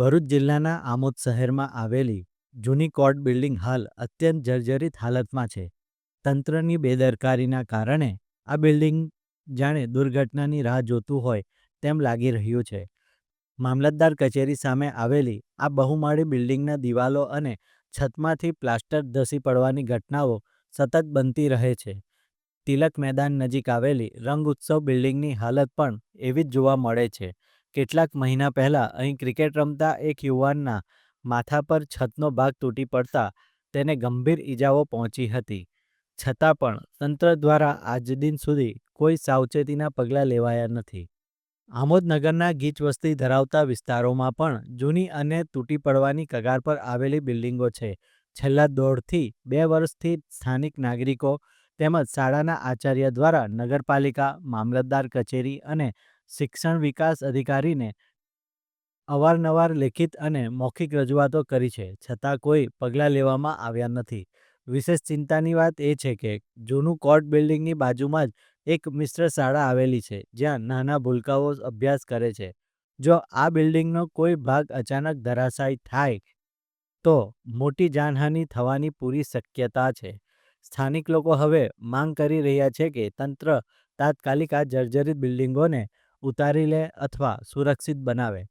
ભરૂચ જિલ્લાના આમોદ શહેરમાં આવેલી જૂની કોર્ટ બિલ્ડિંગ હાલ અત્યંત જર્જરિત હાલતમાં છે. તંત્રની બેદરકારીના કારણે આ બિલ્ડિંગ જાણે દુર્ઘટનાની રાહ જોતું હોય તેમ લાગી રહ્યું છે. મામલતદાર કચેરી સામે આવેલી આ બહુમાળી બિલ્ડિંગના દિવાલો અને છતમાંથી પ્લાસ્ટર ધસી પડવાની ઘટનાઓ સતત બનતી રહે છે. તિલક મેદાન નજીક આવેલી રંગ ઉત્સવ બિલ્ડિંગની હાલત પણ એવી જ જોવા મળે છે. કેટલાક મહિના પહેલાં અહીં ક્રિકેટ રમતા એક યુવાનના માથા પર છતનો ભાગ તૂટી પડતા તેને ગંભીર ઈજાઓ પહોંચી હતી. છતાં પણ તંત્ર દ્વારા આજ દિન સુધી કોઈ સાવચેતીના પગલાં લેવાયા નથી. આમોદનગરના ગીચ વસ્તી ધરાવતા વિસ્તારોમાં પણ જૂની અને તૂટી પડવાની કગાર પર આવેલી બિલ્ડિંગો છે. છેલ્લા દોઢથી બે વર્ષથી સ્થાનિક નાગરિકો તેમજ શાળાના આચાર્ય દ્વારા નગરપાલિકા, મામલતદાર કચેરી અને શિક્ષણ વિકાસ અધિકારીને અવારનવાર લેખિત અને મૌખિક રજૂઆતો કરી છે, છતાં કોઈ પગલાં લેવામાં આવ્યા નથી. વિશેષ ચિંતાની વાત એ છે કે, જૂનું કોર્ટ બિલ્ડિંગની બાજુમાં જ એક મિશ્ર શાળા આવેલી છે, જ્યાં નાના ભૂલકાઓ અભ્યાસ કરે છે. જો આ બિલ્ડિંગનો કોઈ ભાગ અચાનક ધરાશાયી થાય, તો મોટી જાનહાનિ થવાની પૂરી શક્યતા છે. સ્થાનિક લોકો હવે માંગ કરી રહ્યા છે કે તંત્ર તાત્કાલિક આ જર્જરિત બિલ્ડિંગોને ઉતારી લે અથવા સુરક્ષિત બનાવે.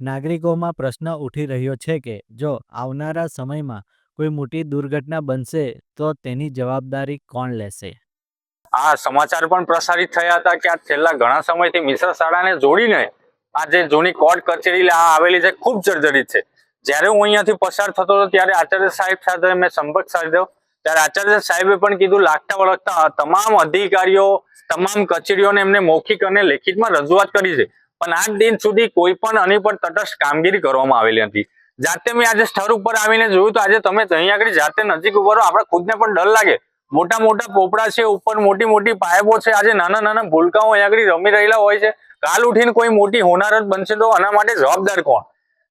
નાગરિકોમાં પ્રશ્ન ઉઠી રહ્યો છે કે, જો આવનારા સમયમાં કોઈ મોટી દુર્ઘટના બનશે, તો તેની જવાબદારી કોણ લેશે? આ સમાચાર પણ પ્રસારિત થયા હતા કે આ છેલ્લા ઘણા સમયથી મિશ્ર શાળાને જોડીને આ જે જૂની કોર્ટ કચેરી આવેલી છે, ખૂબ જર્જરિત છે. જ્યારે હું અહીંયાથી પસાર થતો હતો, ત્યારે આચાર્ય સાહેબ સાથે મેં સંપર્ક સાધ્યો. ત્યારે આચાર્ય સાહેબે પણ કીધું, લાગતા વળગતા તમામ અધિકારીઓ તમામ કચેરીઓને એમને મૌખિક અને લેખિતમાં રજૂઆત કરી છે. પણ આજ દિન સુધી કોઈ પણ આની પર તટસ્થ કામગીરી કરવામાં આવેલી નથી. જાતે મેં આજે સ્થળ ઉપર આવીને જોયું તો આજે તમે અહીં આગળ જાતે નજીક ઊભો રહો, આપણે ખુદને પણ ડર લાગે. મોટા મોટા પોપડા છે, ઉપર મોટી મોટી પાયપો છે, આજે નાના નાના ભૂલકાઓ અહીંયા આગળ રમી રહેલા હોય છે. કાલ ઉઠીને કોઈ મોટી હોનારત બનશે તો આના માટે જવાબદાર કોણ?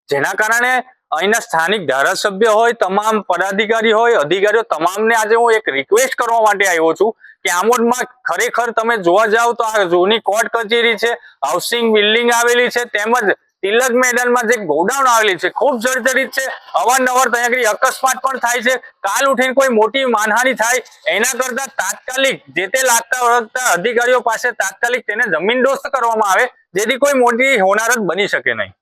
જેના કારણે અહીંના સ્થાનિક ધારાસભ્ય હોય, તમામ પદાધિકારી હોય, અધિકારીઓ, તમામને આજે હું એક રિક્વેસ્ટ કરવા માટે આવ્યો છું કે આમોદમાં ખરેખર તમે જોવા જાવ તો આ જૂની કોર્ટ કચેરી છે, હાઉસિંગ બિલ્ડિંગ આવેલી છે, તેમજ તિલક મેદાનમાં જે ગોડાઉન આવેલી છે, ખૂબ જર્જરિત છે. અવારનવાર ત્યાં આગળ અકસ્માત પણ થાય છે. કાલ ઉઠીને કોઈ મોટી માનહાનિ થાય, એના કરતા તાત્કાલિક જે તે લાગતા વળગતા અધિકારીઓ પાસે તાત્કાલિક તેને જમીનદોસ્ત કરવામાં આવે, જેથી કોઈ મોટી હોનારત બની શકે નહીં.